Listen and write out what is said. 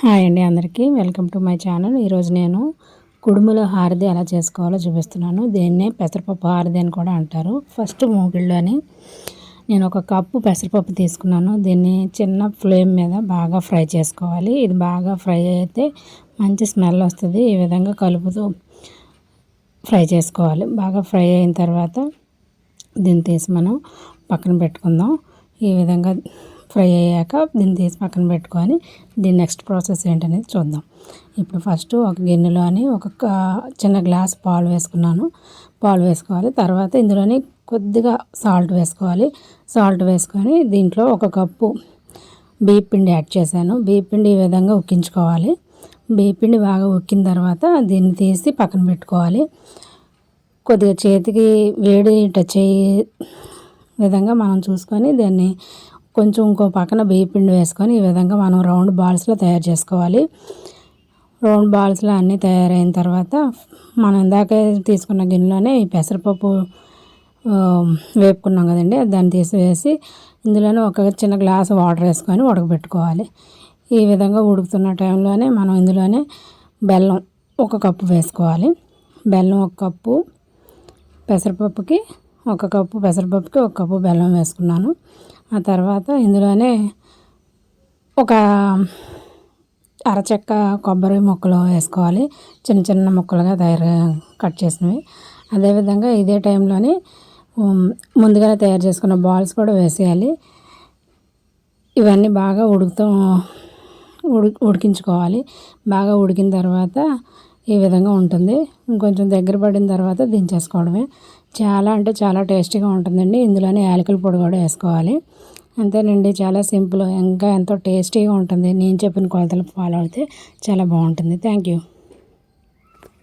Hi అండి అందరికీ. Welcome to my channel. ఈరోజు నేను కుడుముల హారది ఎలా చేసుకోవాలో చూపిస్తున్నాను. దీన్నే పెసరపప్పు హారది అని కూడా అంటారు. ఫస్ట్ మూగిళ్ళని నేను ఒక కప్పు పెసరపప్పు తీసుకున్నాను. దీన్ని చిన్న ఫ్లేమ్ మీద బాగా ఫ్రై చేసుకోవాలి. ఇది బాగా ఫ్రై అయితే మంచి స్మెల్ వస్తుంది. ఈ విధంగా కలుపుతూ ఫ్రై చేసుకోవాలి. బాగా ఫ్రై అయిన తర్వాత దీన్ని తీసి మనం పక్కన పెట్టుకుందాం. ఈ విధంగా ఫ్రై అయ్యాక దీన్ని తీసి పక్కన పెట్టుకొని దీని నెక్స్ట్ ప్రాసెస్ ఏంటనేది చూద్దాం. ఇప్పుడు ఫస్ట్ ఒక గిన్నెలోని ఒక చిన్న గ్లాస్ పాలు వేసుకున్నాను. పాలు వేసుకోవాలి. తర్వాత ఇందులోని కొద్దిగా సాల్ట్ వేసుకోవాలి. సాల్ట్ వేసుకొని దీంట్లో ఒక కప్పు బియ్య పిండి యాడ్ చేశాను. బియ్య పిండి ఈ విధంగా ఉక్కించుకోవాలి. బియ్య పిండి బాగా ఉక్కిన తర్వాత దీన్ని తీసి పక్కన పెట్టుకోవాలి. కొద్దిగా చేతికి వేడి టచ్ అయ్యే విధంగా మనం చూసుకొని దాన్ని కొంచెం ఇంకో పక్కన బియ్యపిండి వేసుకొని ఈ విధంగా మనం రౌండ్ బాల్స్లో తయారు చేసుకోవాలి. రౌండ్ బాల్స్లో అన్నీ తయారైన తర్వాత మనం ఇందాక తీసుకున్న గిన్నెలోనే ఈ పెసరపప్పు వేపుకున్నాం కదండి. దాన్ని తీసివేసి ఇందులోనే ఒక చిన్న గ్లాస్ వాటర్ వేసుకొని ఉడకబెట్టుకోవాలి. ఈ విధంగా ఉడుకుతున్న టైంలోనే మనం ఇందులోనే బెల్లం ఒక కప్పు వేసుకోవాలి. బెల్లం ఒక కప్పు పెసరపప్పుకి ఒక కప్పు పెసరపప్పుకి ఒక కప్పు బెల్లం వేసుకున్నాను. ఆ తర్వాత ఇందులోనే ఒక అరచెక్క కొబ్బరి ముక్కలు వేసుకోవాలి. చిన్న చిన్న ముక్కలుగా తయారు కట్ చేసినవి. అదేవిధంగా ఇదే టైంలోనే ముందుగానే తయారు చేసుకున్న బాల్స్ కూడా వేసేయాలి. ఇవన్నీ బాగా ఉడుకుతూ ఉడి ఉడికించుకోవాలి. బాగా ఉడికిన తర్వాత ఈ విధంగా ఉంటుంది. ఇంకొంచెం దగ్గర పడిన తర్వాత దించేసుకోవడమే. చాలా అంటే చాలా టేస్టీగా ఉంటుందండి. ఇందులోనే యాలకుల పొడి కూడా వేసుకోవాలి. అంతేనండి చాలా సింపుల్ ఇంకా ఎంతో టేస్టీగా ఉంటుంది. నేను చెప్పిన కొలతలు ఫాలో అయితే చాలా బాగుంటుంది. Thank you.